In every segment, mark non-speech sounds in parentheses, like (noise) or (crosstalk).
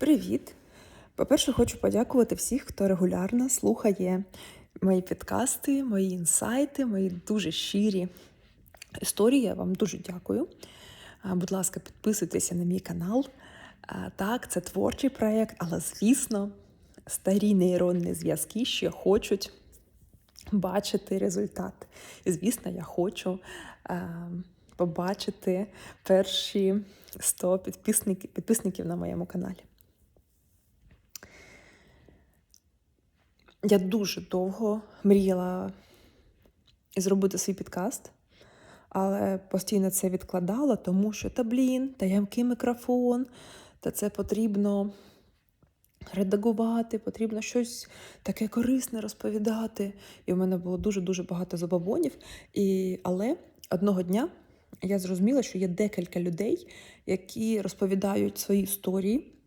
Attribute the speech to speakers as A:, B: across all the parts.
A: Привіт! По-перше, хочу подякувати всіх, хто регулярно слухає мої підкасти, мої інсайти, мої дуже щирі історії. Я вам дуже дякую. Будь ласка, підписуйтеся на мій канал. Так, це творчий проєкт, але звісно, старі нейронні зв'язки ще хочуть бачити результат. І, звісно, я хочу побачити перші 100 підписників, підписників на моєму каналі. Я дуже довго мріяла зробити свій підкаст, але постійно це відкладала, тому що та блін, та який мікрофон, та це потрібно редагувати, потрібно щось таке корисне розповідати. І в мене було дуже-дуже багато забобонів. І... Але одного дня я зрозуміла, що є декілька людей, які розповідають свої історії.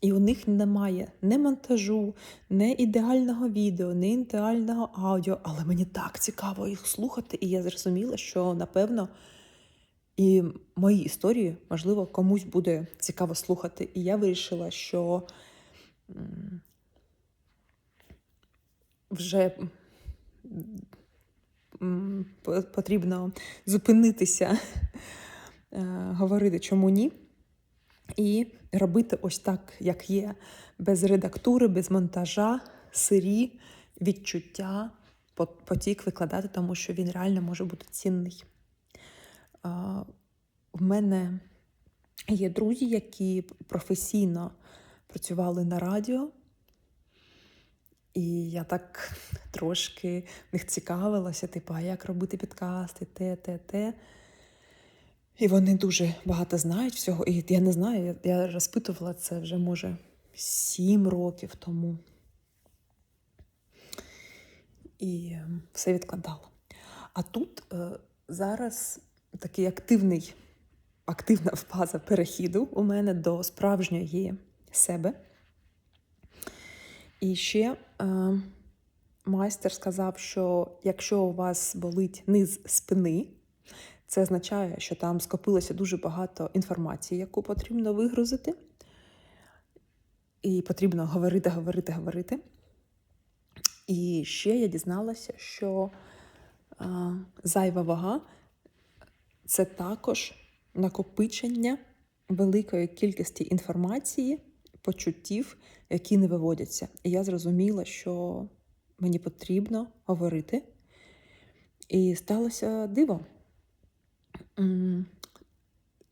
A: І у них немає не монтажу, не ідеального відео, не ідеального аудіо, але мені так цікаво їх слухати, і я зрозуміла, що напевно і мої історії, можливо, комусь буде цікаво слухати. І я вирішила, що вже потрібно зупинитися, е, говорити, чому ні. І робити ось так, як є, без редактури, без монтажа, сирі, відчуття, потік викладати, тому що він реально може бути цінний. В мене є друзі, які професійно працювали на радіо, і я так трошки в них цікавилася, типу, а як робити підкасти, те, те, те. І вони дуже багато знають всього. І я не знаю, я, розпитувала це вже, може, сім років тому. І е, все відкладала. А тут е, зараз такий активний, активна (laughs) фаза перехіду у мене до справжньої себе. І ще е, майстер сказав, що якщо у вас болить низ спини, це означає, що там скопилося дуже багато інформації, яку потрібно вигрузити. І потрібно говорити, говорити, говорити. І ще я дізналася, що а, зайва вага це також накопичення великої кількості інформації, почуттів, які не виводяться. І я зрозуміла, що мені потрібно говорити. І сталося диво.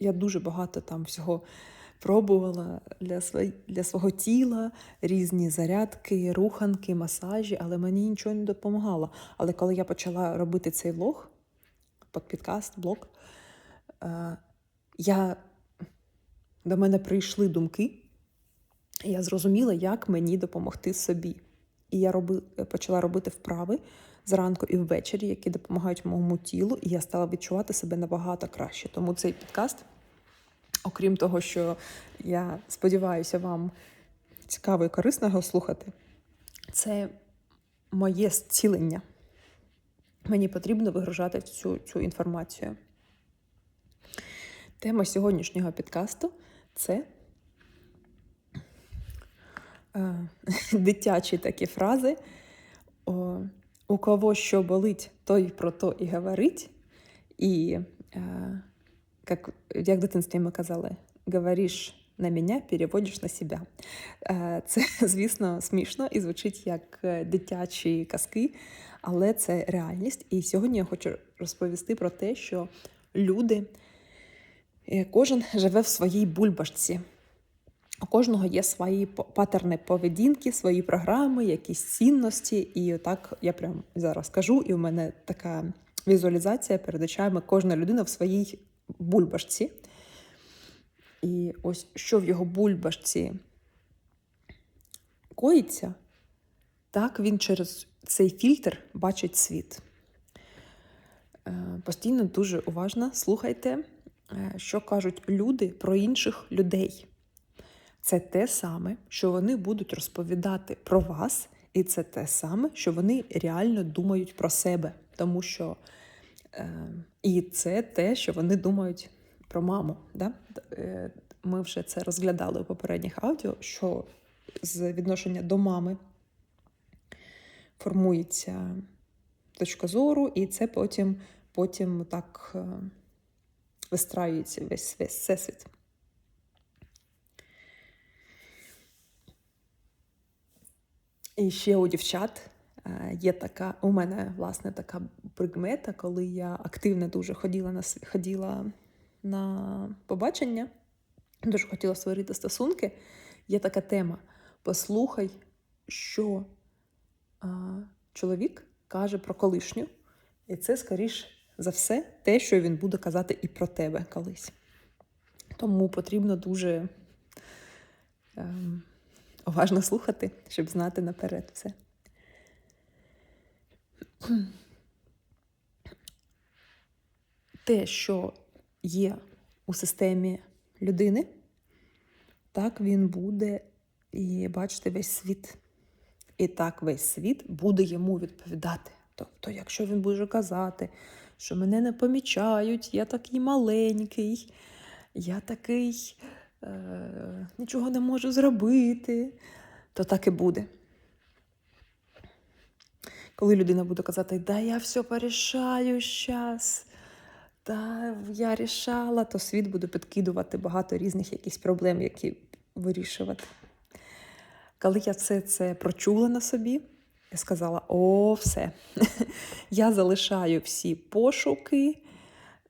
A: Я дуже багато там всього пробувала для, для свого тіла, різні зарядки, руханки, масажі, але мені нічого не допомагало. Але коли я почала робити цей влог, під- підкаст, блог, е, я, до мене прийшли думки, і я зрозуміла, як мені допомогти собі. І я роби, почала робити вправи зранку і ввечері, які допомагають моєму тілу, і я стала відчувати себе набагато краще. Тому цей підкаст, окрім того, що я сподіваюся, вам цікаво і корисно його слухати, це моє зцілення. Мені потрібно вигружати цю, цю інформацію. Тема сьогоднішнього підкасту це е, (laughs) дитячі такі фрази. О, у кого що болить, той про то і говорить. І е, як, як в дитинстві ми казали, говориш на мене, переводиш на себе. Е, Це, (laughs) звісно, смішно і звучить як е, дитячі казки, але це реальність. І сьогодні я хочу розповісти про те, що люди, кожен живе в своїй бульбашці. У кожного є свої патерни поведінки, свої програми, якісь цінності. І так я прям зараз кажу, і у мене така візуалізація перед очами кожна людина в своїй бульбашці. І ось що в його бульбашці коїться, так він через цей фільтр бачить світ. Е, Постійно дуже уважно слухайте, е, що кажуть люди про інших людей. Це те саме, що вони будуть розповідати про вас, і це те саме, що вони реально думають про себе. Тому що е, і це те, що вони думають про маму. Да? Е, ми вже це розглядали у попередніх аудіо, що з відношення до мами формується точка зору, і це потім, потім так е, вистраюється весь, весь всесвіт. І ще у дівчат е, є така, у мене власне така прикмета, коли я активно дуже ходила на ходила на побачення, дуже хотіла створити стосунки. Є така тема: послухай, що а, чоловік каже про колишню, і це, скоріш за все, те, що він буде казати і про тебе колись. Тому потрібно дуже ем, уважно слухати, щоб знати наперед все. Те, що є у системі людини, так він буде і бачити весь світ. І так весь світ буде йому відповідати. Тобто, якщо він буде казати, що мене не помічають, я такий маленький, я такий нічого не можу зробити, то так і буде. Коли людина буде казати, да я все порішаю зараз, та я рішала, то світ буде підкидувати багато різних якихось проблем, які вирішувати. Коли я все це прочула на собі, я сказала: о, все. (laughs) Я залишаю всі пошуки,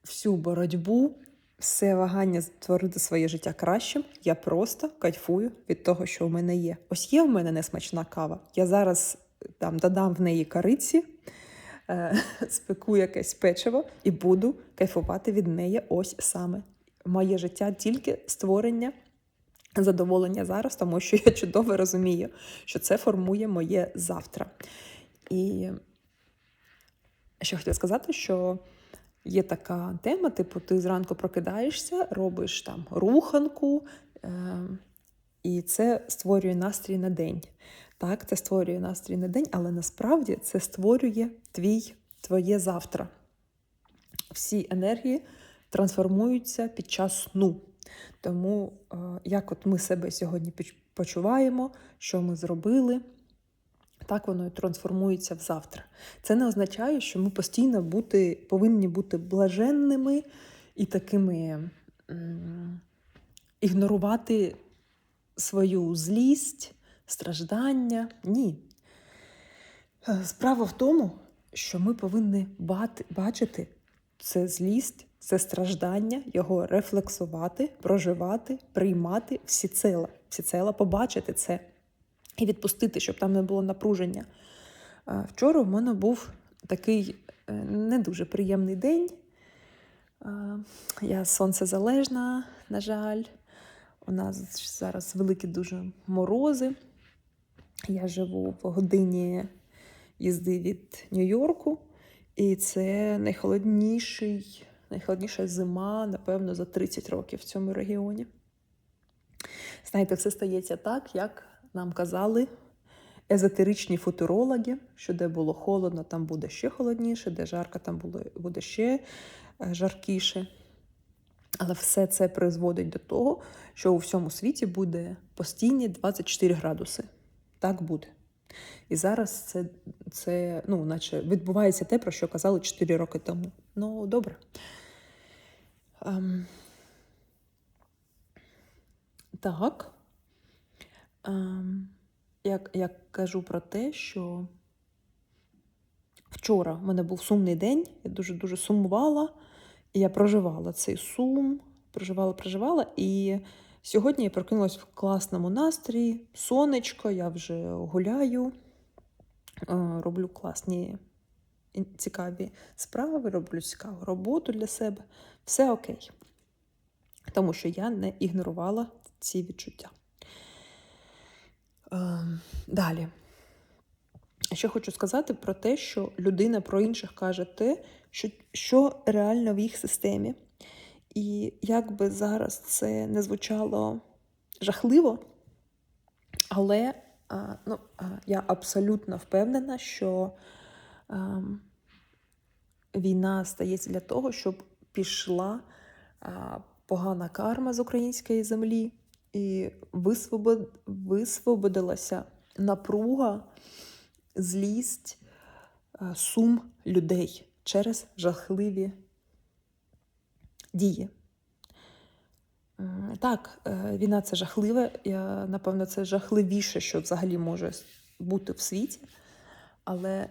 A: всю боротьбу, все вагання створити своє життя кращим. Я просто кайфую від того, що в мене є. Ось є в мене несмачна кава. Я зараз там додам в неї кориці, е, (laughs) спеку якесь печиво і буду кайфувати від неї ось саме. Моє життя тільки створення задоволення зараз, тому що я чудово розумію, що це формує моє завтра. І ще хотіла сказати, що є така тема: типу, ти зранку прокидаєшся, робиш там руханку, е- і це створює настрій на день. Так, це створює настрій на день, але насправді це створює твій, твоє завтра. Всі енергії трансформуються під час сну. Тому, е, як от ми себе сьогодні почуваємо, що ми зробили, так воно і трансформується в завтра. Це не означає, що ми постійно бути, повинні бути блаженними і такими ігнорувати свою злість, страждання. Ні. Е, Справа в тому, що ми повинні бачити це злість, це страждання, його рефлексувати, проживати, приймати всіцело, всіцело побачити це і відпустити, щоб там не було напруження. Вчора в мене був такий е, не дуже приємний день. Я сонцезалежна, на жаль. У нас зараз великі дуже морози. Я живу в годині їзди від Нью-Йорку, і це найхолодніший, найхолодніша зима, напевно, за 30 років в цьому регіоні. Знаєте, все стається так, як нам казали езотеричні футурологи, що де було холодно, там буде ще холодніше, де жарко, там буде ще е, жаркіше. Але все це призводить до того, що у всьому світі буде постійні 24 градуси. Так буде. І зараз це, це ну, наче відбувається те, про що казали 4 роки тому. Ну, добре. Ем, так. Ем, я, я кажу про те, що вчора в мене був сумний день, я дуже-дуже сумувала, і я проживала цей сум, проживала, проживала. І сьогодні я прокинулась в класному настрої, сонечко, я вже гуляю, е, роблю класні цікаві справи, роблю цікаву роботу для себе. Все окей. Тому що я не ігнорувала ці відчуття. Ем, Далі. Ще хочу сказати про те, що людина про інших каже те, що, що реально в їх системі. І як би зараз це не звучало жахливо, але а, ну, а, я абсолютно впевнена, що а, війна стається для того, щоб пішла а, погана карма з української землі, і висвобод... висвободилася напруга, злість, е, сум людей через жахливі дії. Так, е, війна це жахливе. Напевно, це жахливіше, що взагалі може бути в світі. Але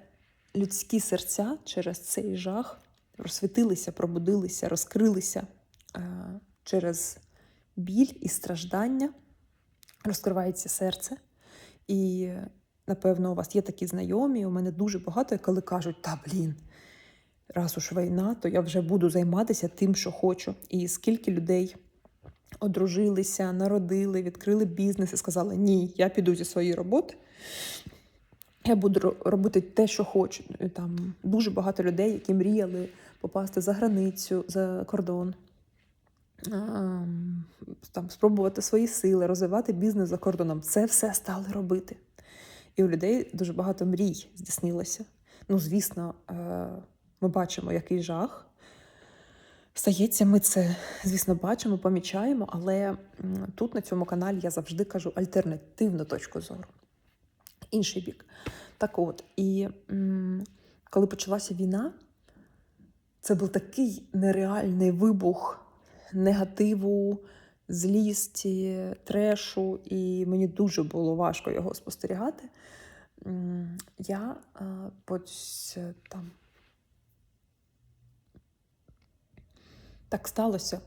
A: людські серця через цей жах розсвітилися, пробудилися, розкрилися е, через біль і страждання, розкривається серце. І, напевно, у вас є такі знайомі. У мене дуже багато, коли кажуть, та блін, раз уж війна, то я вже буду займатися тим, що хочу. І скільки людей одружилися, народили, відкрили бізнес і сказали, ні, я піду зі своєї роботи. Я буду ро- робити те, що хочу. Там дуже багато людей, які мріяли попасти за границю, за кордон, там, спробувати свої сили, розвивати бізнес за кордоном. Це все стали робити. І у людей дуже багато мрій здійснилося. Ну, звісно, е, ми бачимо, який жах. Стається, ми це, звісно, бачимо, помічаємо, але тут на цьому каналі я завжди кажу альтернативну точку зору. Інший бік. Так от, і коли почалася війна, це був такий нереальний вибух негативу, злісті, трешу, і мені дуже було важко його спостерігати. Я а, там так сталося,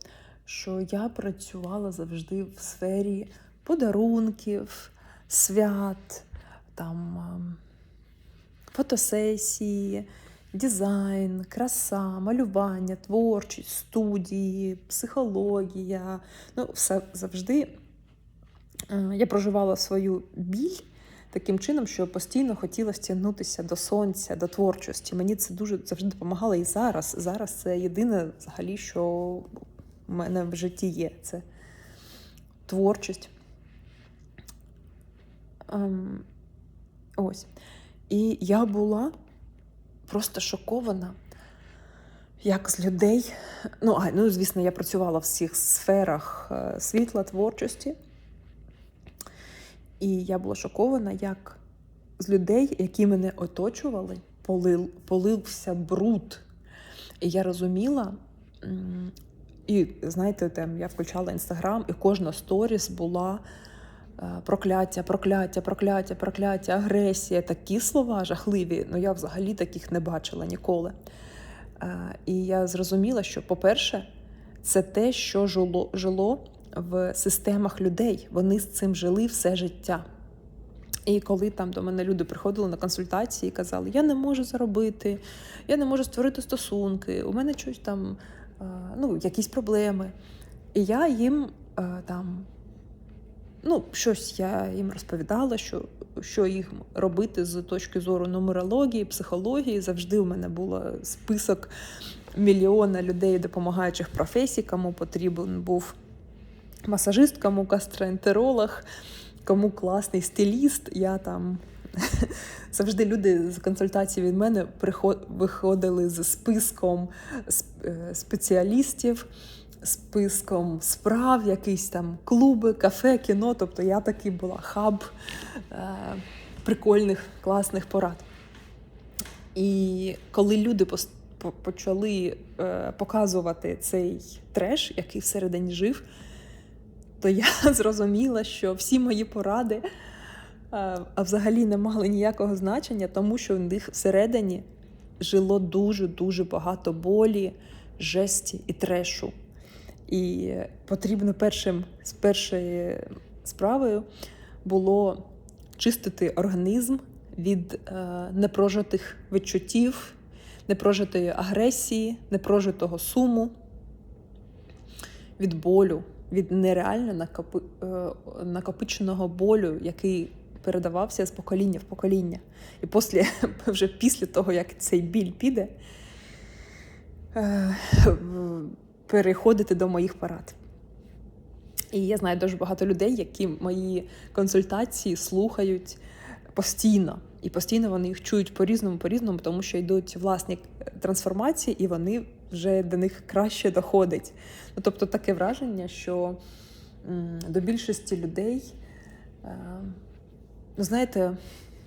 A: що я працювала завжди в сфері подарунків, свят, там ем, фотосесії, дизайн, краса, малювання, творчість, студії, психологія. Ну, все завжди е, я проживала свою біль таким чином, що постійно хотіла стягнутися до сонця, до творчості. Мені це дуже завжди допомагало і зараз. Зараз це єдине взагалі, що в мене в житті є. Це творчість. Ем, ось. І я була просто шокована, як з людей. Ну, а, ну, звісно, я працювала в всіх сферах е, світла, творчості. І я була шокована, як з людей, які мене оточували, полил, полився бруд. І я розуміла, і знаєте, там я включала інстаграм, і кожна сторіс була прокляття, прокляття, прокляття, прокляття, агресія, такі слова жахливі. Ну я взагалі таких не бачила ніколи. Е, І я зрозуміла, що, по-перше, це те, що жило, жило в системах людей. Вони з цим жили все життя. І коли там до мене люди приходили на консультації і казали, я не можу заробити, я не можу створити стосунки, у мене щось там е, ну, якісь проблеми. І я їм е, там, ну, щось я їм розповідала, що, що їх робити з точки зору нумерології, психології. Завжди у мене був список мільйона людей, допомагаючих професій, кому потрібен був масажист, кому гастроентеролог, кому класний стиліст. Я там (laughs) завжди люди з консультації від мене виходили з списком е, спеціалістів, списком справ, якісь там клуби, кафе, кіно. Тобто я такий була хаб е, прикольних, класних порад. І коли люди почали е, показувати цей треш, який всередині жив, то я (laughs) зрозуміла, що всі мої поради е, а взагалі не мали ніякого значення, тому що в них всередині жило дуже-дуже багато болі, жесті і трешу. І потрібно першим з першою справою було чистити організм від е, непрожитих відчуттів, непрожитої агресії, непрожитого суму, від болю, від нереально е, накопиченого болю, який передавався з покоління в покоління. І після, (laughs) вже після того, як цей біль піде, е, переходити до моїх порад. І я знаю дуже багато людей, які мої консультації слухають постійно. І постійно вони їх чують по-різному, по-різному, тому що йдуть власні трансформації, і вони вже до них краще доходить. Ну, тобто таке враження, що до більшості людей, е, ну знаєте,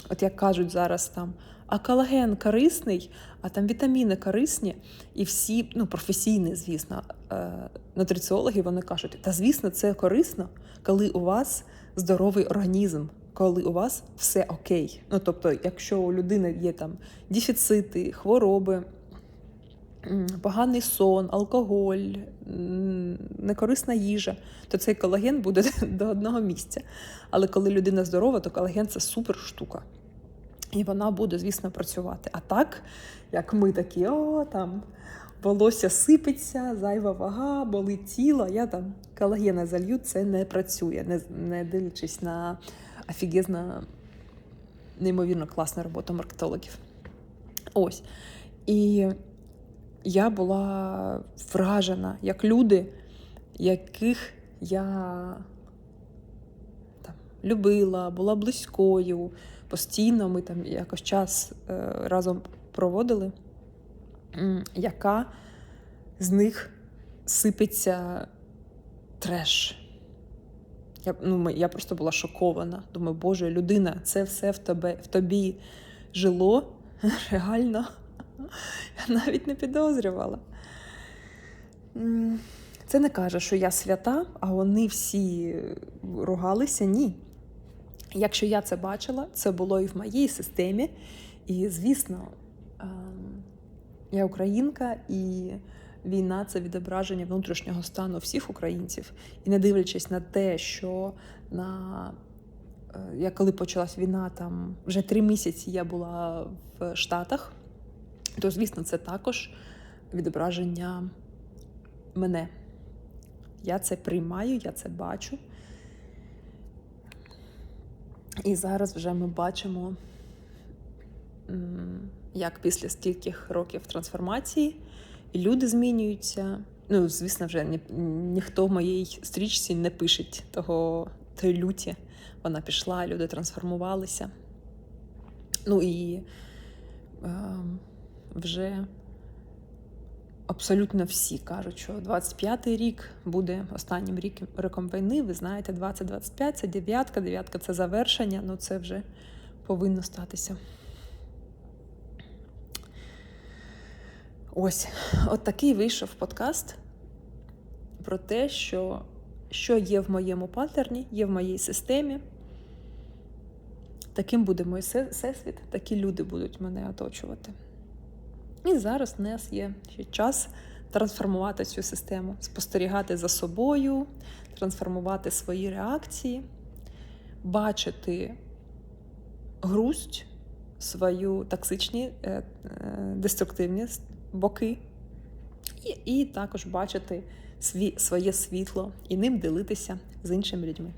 A: от як кажуть зараз там, а колаген корисний, а там вітаміни корисні, і всі, ну, професійні, звісно, е, нутриціологи вони кажуть, та звісно, це корисно, коли у вас здоровий організм, коли у вас все окей. Ну, тобто, якщо у людини є там дефіцити, хвороби, поганий сон, алкоголь, некорисна їжа, то цей колаген буде (laughs) до одного місця. Але коли людина здорова, то колаген це супер штука. І вона буде, звісно, працювати. А так, як ми такі, о, там волосся сипеться, зайва вага, болить тіло, я там колагена залью, це не працює, не, не дивлячись на офігезно, неймовірно класну роботу маркетологів. Ось. І я була вражена, як люди, яких я там, любила, була близькою, постійно ми там якось час е, разом проводили, яка з них сипеться треш. Я, ну, я просто була шокована. Думаю, Боже, людина, це все в, тебе, в тобі жило (laughs) реально. (laughs) Я навіть не підозрювала. Це не каже, що я свята, а вони всі ругалися. Ні. Якщо я це бачила, це було і в моїй системі. І, звісно, ем, я українка, і війна це відображення внутрішнього стану всіх українців. І не дивлячись на те, що на е, я коли почалась війна, там вже три місяці я була в Штатах, то звісно, це також відображення мене. Я це приймаю, я це бачу. І зараз вже ми бачимо, як після стільких років трансформації люди змінюються. Ну, звісно, вже ні, ніхто в моїй стрічці не пише того тої люті. Вона пішла, люди трансформувалися. Ну і е, вже абсолютно всі кажуть, що 25-й рік буде останнім роком війни. Ви знаєте, 2025 це дев'ятка, дев'ятка це завершення, ну це вже повинно статися. Ось, от такий вийшов подкаст про те, що, що є в моєму паттерні, є в моїй системі. Таким буде мій всесвіт, такі люди будуть мене оточувати. І зараз у нас є ще час трансформувати цю систему, спостерігати за собою, трансформувати свої реакції, бачити грусть, свою токсичні, е, е, деструктивні боки, і, і також бачити сві, своє світло і ним ділитися з іншими людьми.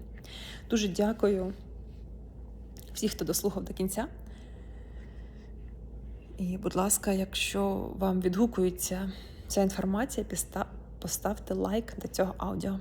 A: Дуже дякую всіх, хто дослухав до кінця. І, будь ласка, якщо вам відгукується ця інформація, поставте лайк до цього аудіо.